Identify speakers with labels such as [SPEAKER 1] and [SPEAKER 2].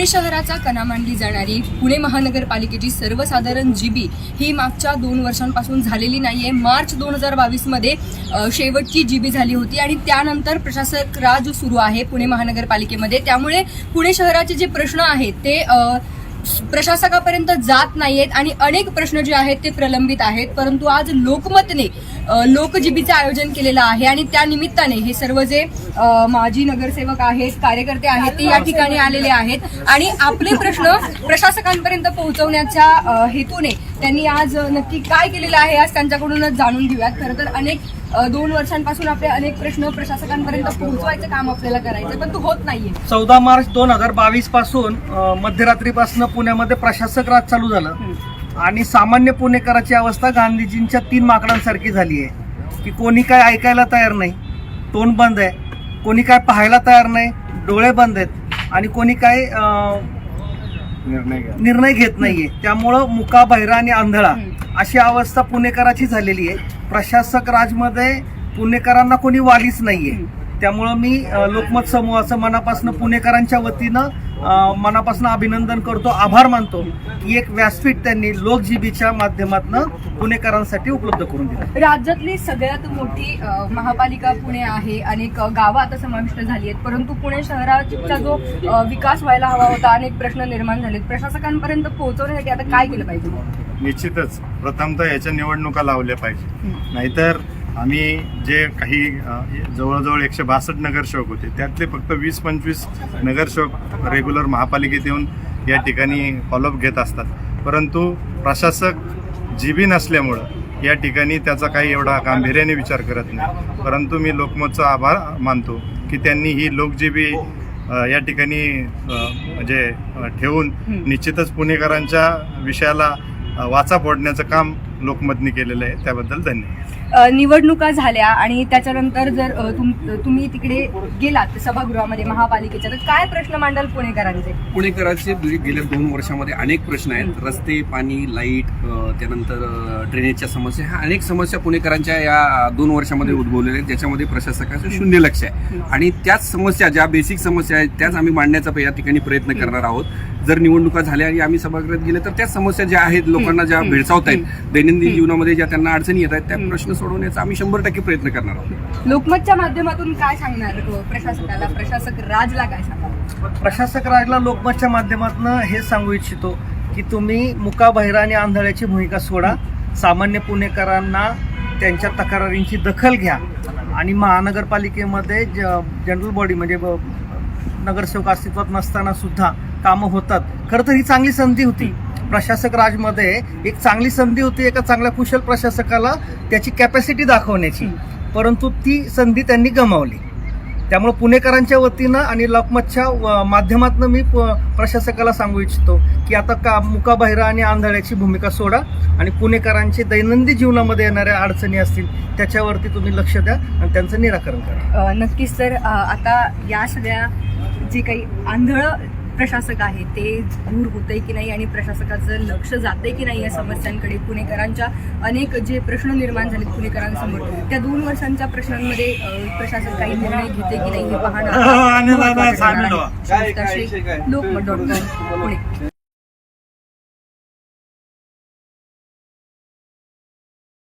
[SPEAKER 1] पुणे शहराचा कणा मानली जाणारी पुणे महानगरपालिकेची सर्वसाधारण जीबी ही मागच्या दोन वर्षांपासून झालेली नाहीये. मार्च दोन हजार बावीसमध्ये शेवटची जीबी झाली होती आणि त्यानंतर प्रशासक राज सुरू आहे पुणे महानगरपालिकेमध्ये. त्यामुळे पुणे शहराचे जे प्रश्न आहेत ते प्रशासकापर्यंत जात नाहीयेत आणि अनेक प्रश्न जे आहेत ते प्रलंबित आहेत. परंतु आज लोकमतने लोकजीबीचं आयोजन केलेलं आहे आणि त्या निमित्ताने हे सर्व जे माजी नगरसेवक आहेत कार्यकर्ते आहेत ते या ठिकाणी आलेले आहेत. आणि आपले प्रश्न प्रशासकांपर्यंत पोहोचवण्याच्या हेतूने त्यांनी आज नक्की काय केलेलं आहे आज त्यांच्याकडूनच जाणून घेऊयात. खरं तर अनेक दोन वर्षांपासून आपले अनेक प्रश्न प्रशासकांपर्यंत पोहोचवायचं काम आपल्याला करायचं पण तो होत नाहीये.
[SPEAKER 2] चौदा मार्च दोन हजार बावीसपासून मध्यरात्रीपासून पुण्यामध्ये प्रशासक राज चालू झालं. आणि सामान्य पुणेकराची अवस्था गांधीजींच्या तीन माकडांसारखी झाली आहे. की कोणी काय ऐकायला तयार नाही तोंड बंद आहे. कोणी काय पाहायला तयार नाही डोळे बंद आहेत. आणि कोणी काय निर्णय घेत नाहीये. त्यामुळं मुका बहिरा आणि आंधळा अशी अवस्था पुणेकराची झालेली आहे. प्रशासक राजमध्ये पुणेकरांना कोणी वालीच नाहीये. त्यामुळं मी लोकमत समूहाचं मनापासून पुणेकरांच्या वतीनं मनापासून अभिनंदन करतो आभार मानतो की एक व्यासपीठ त्यांनी लोकजीबीच्या माध्यमातून पुणेकरांसाठी उपलब्ध करून दिलं.
[SPEAKER 1] राज्यातली सगळ्यात मोठी महापालिका पुणे आहे अनेक गावं आता समाविष्ट झाली आहेत परंतु पुणे शहराचा जो विकास व्हायला हवा होता अनेक प्रश्न निर्माण झालेत. प्रशासकांपर्यंत पोहोचवण्यासाठी आता काय केलं पाहिजे?
[SPEAKER 3] निश्चितच प्रथमतः याच्या निवडणुका लावल्या पाहिजे. नाहीतर आम्ही जे काही जवळजवळ एकशे बासष्ट नगरसेवक होते त्यातले फक्त वीस पंचवीस नगरसेवक रेग्युलर महापालिकेत येऊन या ठिकाणी फॉलोअप घेत असतात. परंतु प्रशासक जीबी नसल्यामुळं या ठिकाणी त्याचा काही एवढा गांभीर्याने विचार करत नाही. परंतु मी लोकमतचा आभार मानतो की त्यांनी ही लोकजीबी या ठिकाणी म्हणजे ठेवून निश्चितच पुणेकरांच्या विषयाला वाचा फोडण्याचं काम लोकमतनी केलेलं आहे त्याबद्दल धन्यवाद.
[SPEAKER 1] निवडणुका झाल्या आणि त्याच्यानंतर जर तुम- तुम्ही तिकडे गेलात सभागृहामध्ये महापालिकेच्या तर काय प्रश्न मांडाल पुणेकरांचे?
[SPEAKER 4] पुणेकरांचे गे- गेल्या दोन वर्षामध्ये अनेक प्रश्न आहेत. रस्ते पाणी लाइट त्यानंतर ड्रेनेजच्या समस्या ह्या अनेक समस्या पुणेकरांच्या या दोन वर्षामध्ये उद्भवलेल्या आहेत ज्याच्यामध्ये प्रशासकाचं शून्य लक्ष आहे. आणि त्याच समस्या ज्या बेसिक समस्या आहेत त्याच आम्ही मांडण्याचा या ठिकाणी प्रयत्न करणार आहोत. जर निवडणुका झाल्या आणि आम्ही सभागृहात गेले तर त्याच समस्या ज्या आहेत लोकांना ज्या भेडसावत आहेत दैनंदिन जीवनामध्ये ज्या त्यांना अडचणी येत आहेत त्या प्रश्न सोडवण्याचा आम्ही शंभर टक्के प्रयत्न करणार आहोत.
[SPEAKER 1] लोकमतच्या माध्यमातून काय सांगणार अ, प्रशासकाला? प्रशासक राजला काय सांगणार?
[SPEAKER 2] प्रशासक राजला लोकमतच्या माध्यमातून हे सांगू इच्छितो की तुम्ही मुका बहिरा आणि आंधळ्याची भूमिका सोडा. सामान्य पुणेकरांना त्यांच्या तक्रारींची दखल घ्या. आणि महानगरपालिकेमध्ये ज- जनरल बॉडी म्हणजे नगरसेवक अस्तित्वात नसताना सुद्धा कामं होतात. खरं तर ही चांगली संधी होती. प्रशासक राजमध्ये एक चांगली संधी होती एका चांगल्या कुशल प्रशासकाला त्याची कॅपॅसिटी दाखवण्याची. परंतु ती संधी त्यांनी गमावली. त्यामुळे पुणेकरांच्या वतीनं आणि लोकमतच्या व- माध्यमातून मी प- प्रशासकाला सांगू इच्छितो की आता का मुकाबहिरा आणि आंधळ्याची भूमिका सोडा आणि पुणेकरांचे दैनंदिन जीवनामध्ये येणाऱ्या अडचणी असतील त्याच्यावरती तुम्ही लक्ष द्या आणि त्यांचं निराकरण करा.
[SPEAKER 1] नक्कीच सर आता या सगळ्या जे काही आंधळ प्रशासक आहे ते दूर होतंय की नाही आणि प्रशासकाचं लक्ष जातंय की नाही या समस्यांकडे पुणेकरांच्या अनेक जे प्रश्न निर्माण झालेत पुणेकरांसमोर त्या दोन वर्षांच्या प्रश्नांमध्ये अ, प्रशासन काही निर्णय घेते की नाही हे पाहणं. Lokmat dot com Pune